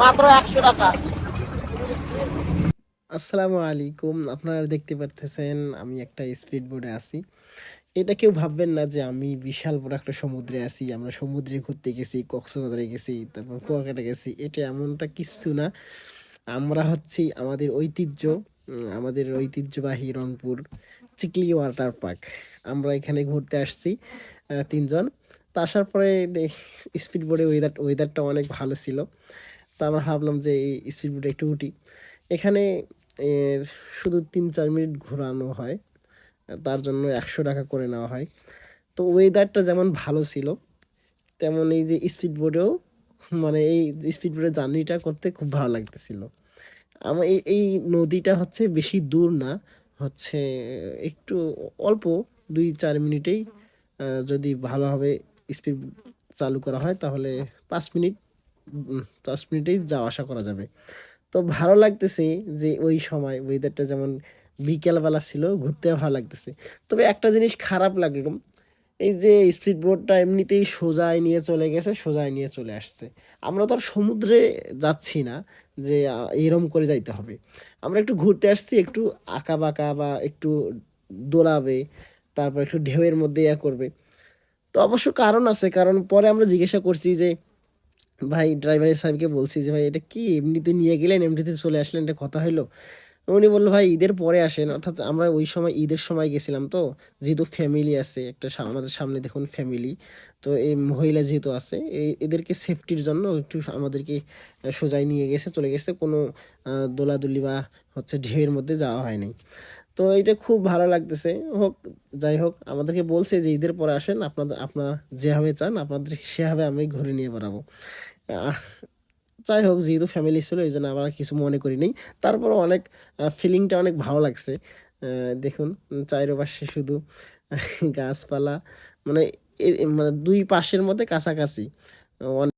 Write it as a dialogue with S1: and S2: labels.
S1: মাত্র একশো টাকা।
S2: আসসালামু আলাইকুম, আপনারা দেখতে পারতেছেন আমি একটা স্পিড বোর্ডে আছি। এটা কেউ ভাববেন না যে আমি বিশাল বড় একটা সমুদ্রে আছি। আমরা সমুদ্রে ঘুরতে গেছি, কক্সবাজারে গেছি, তারপর কুয়াকাটা গেছি। এটা এমনটা কিচ্ছু না। আমরা হচ্ছি আমাদের ঐতিহ্য আমাদের ঐতিহ্যবাহী রংপুর চিকলি ওয়াটার পার্ক। আমরা এখানে ঘুরতে আসছি তিনজন। তা আসার পরে স্পিড বোর্ডে ওয়েদার ওয়েদারটা অনেক ভালো ছিল। তো আমরা ভাবলাম যে এই স্পিড বোর্ডে একটু উঠি। এখানে শুধু তিন চার মিনিট ঘোরানো হয়, তার জন্য একশো টাকা করে নেওয়া হয়। তো ওয়েদারটা যেমন ভালো ছিল, তেমন এই যে স্পিড বোর্ডেও মানে এই স্পিড বোর্ডের জার্নিটা করতে খুব ভালো লাগতেছিল। আমার এই এই নদীটা হচ্ছে বেশি দূর না, হচ্ছে একটু অল্প, দুই চার মিনিটেই যদি ভালোভাবে স্পিড চালু করা হয়, তাহলে পাঁচ মিনিট পাঁচ মিনিটেই যাওয়া আসা করা যাবে। তো ভালো লাগতেছে যে ওই সময় ওয়েদারটা যেমন বিকেলবেলা ছিল ঘুরতে ভালো লাগতেছে। তবে একটা জিনিস খারাপ লাগল, এই যে স্পিড বোটটা এমনিতেই সোজায় নিয়ে চলে গেছে, সোজায় নিয়ে চলে আসছে। আমরা তো আর সমুদ্রে যাচ্ছি না যে এরম করে যাইতে হবে। আমরা একটু ঘুরতে আসছি, একটু আঁকা বাঁকা বা একটু দোলাবে, তারপর একটু ঢেউয়ের মধ্যে ইয়া করবে। তো অবশ্য কারণ আছে, কারণ পরে আমরা জিজ্ঞাসা করছি যে ভাই ড্রাইভার সাহেবকে বলছি যে, ভাই, এটা কি? এমনিতে নিয়ে গেলেন, এমনিতে চলে আসলেন, এটা কথা হলো উনি বলল, ভাই, ঈদের পরে আসেন। অর্থাৎ আমরা ওই সময়, ঈদের সময় গেছিলাম তো, যেহেতু ফ্যামিলি আছে, একটা আমাদের সামনে দেখুন ফ্যামিলি তো এই মহিলা যেহেতু আছে, এই এদেরকে সেফটির জন্য একটু আমাদেরকে সোজাই নিয়ে গেছে, চলে গেছে, কোনো দোলাদুলি বা হচ্ছে ঢেউয়ের মধ্যে যাওয়া হয়নি। তো এটা খুব ভালো লাগতেছে। হোক, যাই হোক, আমাদেরকে বলছে যে, ঈদের পরে আসেন আপনাদের আপনারা যেভাবে চান, আপনাদের সেভাবে আমি ঘুরে নিয়ে বেড়াবো। যাই হোক, যেহেতু ফ্যামিলি ছিল, এই জন্য আমরা কিছু মনে করি নাই তারপরে অনেক ফিলিংটা অনেক ভালো লাগছে। দেখুন চারোপাশে শুধু গাছপালা মানে মানে দুই পাশের মধ্যে কাছাকাছি।